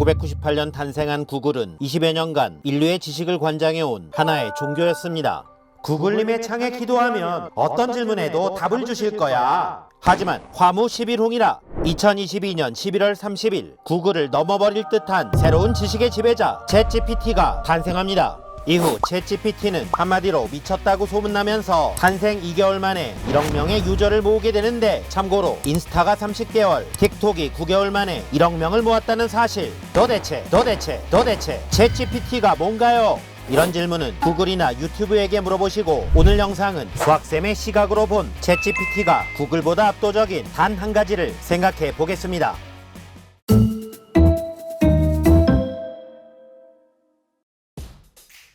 1998년 탄생한 구글은 20여 년간 인류의 지식을 관장해온 하나의 종교였습니다. 구글님의 창에 기도하면 어떤 질문에도 답을 주실 거야. 하지만 화무 11홍이라 2022년 11월 30일 구글을 넘어버릴 듯한 새로운 지식의 지배자 챗GPT가 탄생합니다. 이후 챗GPT는 한마디로 미쳤다고 소문나면서 탄생 2개월 만에 1억 명의 유저를 모으게 되는데 참고로 인스타가 30개월, 틱톡이 9개월 만에 1억 명을 모았다는 사실. 도대체, 도대체, 도대체 챗GPT가 뭔가요? 이런 질문은 구글이나 유튜브에게 물어보시고 오늘 영상은 수학쌤의 시각으로 본 챗GPT가 구글보다 압도적인 단 한 가지를 생각해 보겠습니다.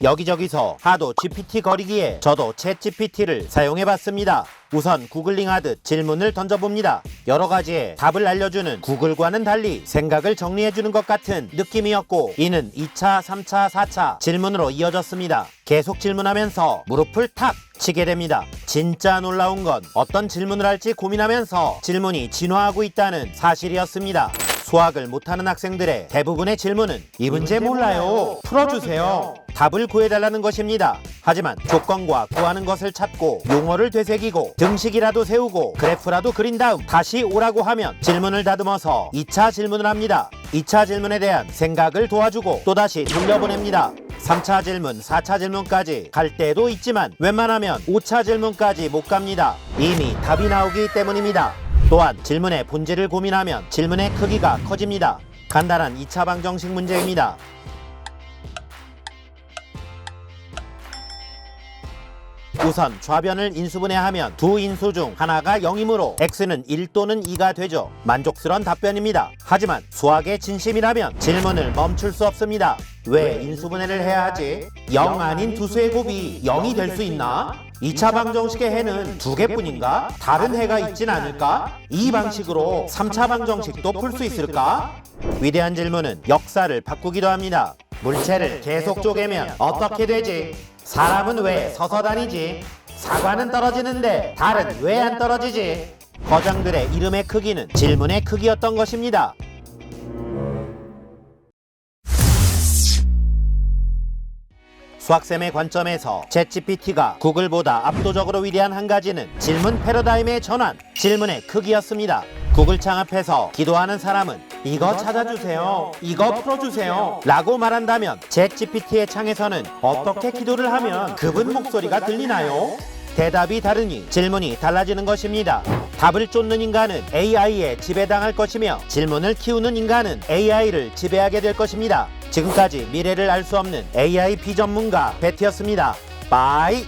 여기저기서 하도 GPT 거리기에 저도 챗 GPT를 사용해 봤습니다. 우선 구글링 하듯 질문을 던져봅니다. 여러 가지의 답을 알려주는 구글과는 달리 생각을 정리해주는 것 같은 느낌이었고 이는 2차, 3차, 4차 질문으로 이어졌습니다. 계속 질문하면서 무릎을 탁 치게 됩니다. 진짜 놀라운 건 어떤 질문을 할지 고민하면서 질문이 진화하고 있다는 사실이었습니다. 수학을 못하는 학생들의 대부분의 질문은 이 문제 몰라요. 풀어주세요. 답을 구해달라는 것입니다. 하지만 조건과 구하는 것을 찾고 용어를 되새기고 등식이라도 세우고 그래프라도 그린 다음 다시 오라고 하면 질문을 다듬어서 2차 질문을 합니다. 2차 질문에 대한 생각을 도와주고 또다시 돌려보냅니다. 3차 질문, 4차 질문까지 갈 때도 있지만 웬만하면 5차 질문까지 못 갑니다. 이미 답이 나오기 때문입니다. 또한 질문의 본질을 고민하면 질문의 크기가 커집니다. 간단한 2차 방정식 문제입니다. 우선 좌변을 인수분해하면 두 인수 중 하나가 0이므로 x는 1 또는 2가 되죠. 만족스러운 답변입니다. 하지만 수학의 진심이라면 질문을 멈출 수 없습니다. 왜 인수분해를 해야 하지? 0 아닌 두 수의 곱이 0이 될 수 있나? 2차 방정식의 해는 두 개뿐인가? 다른 해가 있진 않을까? 이 방식으로 3차 방정식도 풀 수 있을까? 위대한 질문은 역사를 바꾸기도 합니다. 물체를 계속 쪼개면 어떻게 되지? 사람은 왜 서서 다니지? 사과는 떨어지는데 달은 왜 안 떨어지지? 거장들의 이름의 크기는 질문의 크기였던 것입니다. 수학쌤의 관점에서 챗GPT가 구글보다 압도적으로 위대한 한 가지는 질문 패러다임의 전환, 질문의 크기였습니다. 구글 창업해서 기도하는 사람은 이거 찾아주세요, 이거 풀어주세요 라고 말한다면 챗GPT의 창에서는 어떻게 기도를 하면 그분 목소리가 들리나요? 대답이 다르니 질문이 달라지는 것입니다. 답을 쫓는 인간은 AI에 지배당할 것이며 질문을 키우는 인간은 AI를 지배하게 될 것입니다. 지금까지 미래를 알 수 없는 AI 비전문가 베티였습니다. 바이.